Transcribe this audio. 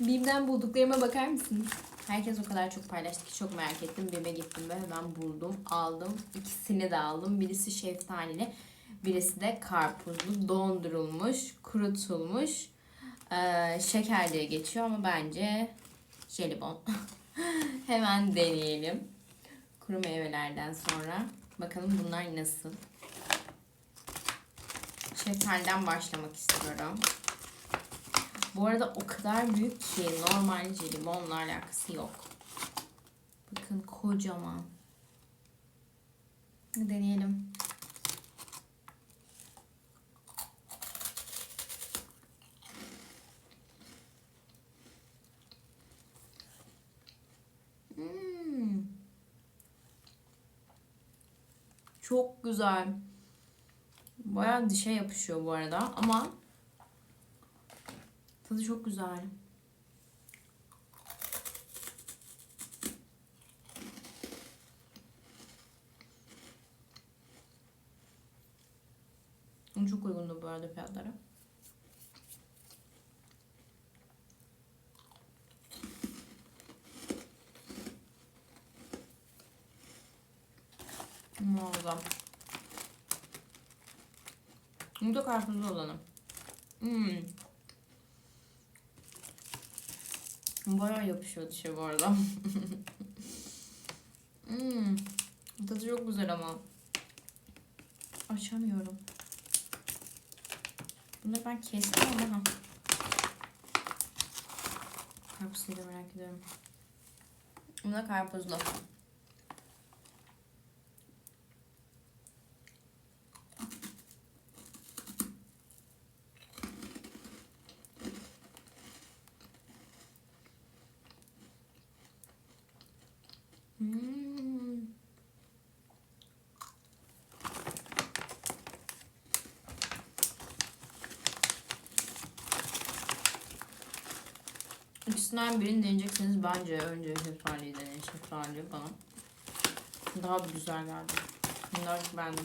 Bim'den bulduklarıma bakar mısınız? Herkes o kadar çok paylaştı ki çok merak ettim. Bim'e gittim ve hemen buldum. Aldım. İkisini de aldım. Birisi şeftalili. Birisi de karpuzlu. Dondurulmuş. Kurutulmuş. Ee, şeker diye geçiyor ama bence jelibon. hemen deneyelim. Kuru meyvelerden sonra. Bakalım bunlar nasıl. Şeftaliden başlamak istiyorum. Bu arada o kadar büyük ki normal jelibonla alakası yok. Bakın kocaman. Deneyelim. Hmm. Çok güzel. Bayağı dişe yapışıyor bu arada ama tadı çok güzel. Çok uygundu bu arada fiyatları. Muazzam. Bu da karpuzlu olanı. Hmm. Bayağı yapışıyor dişe bu arada. hmm. Tadı çok güzel ama. Açamıyorum. Bunu ben kestim ama. ha. Karpuzlu da merak ediyorum. Bu da karpuzlu. Hmm. İkisinden birini deneyecekseniz bence önce şeftaliyi deneyin. Şeftali bana daha güzel geldi. Bunları beğendim.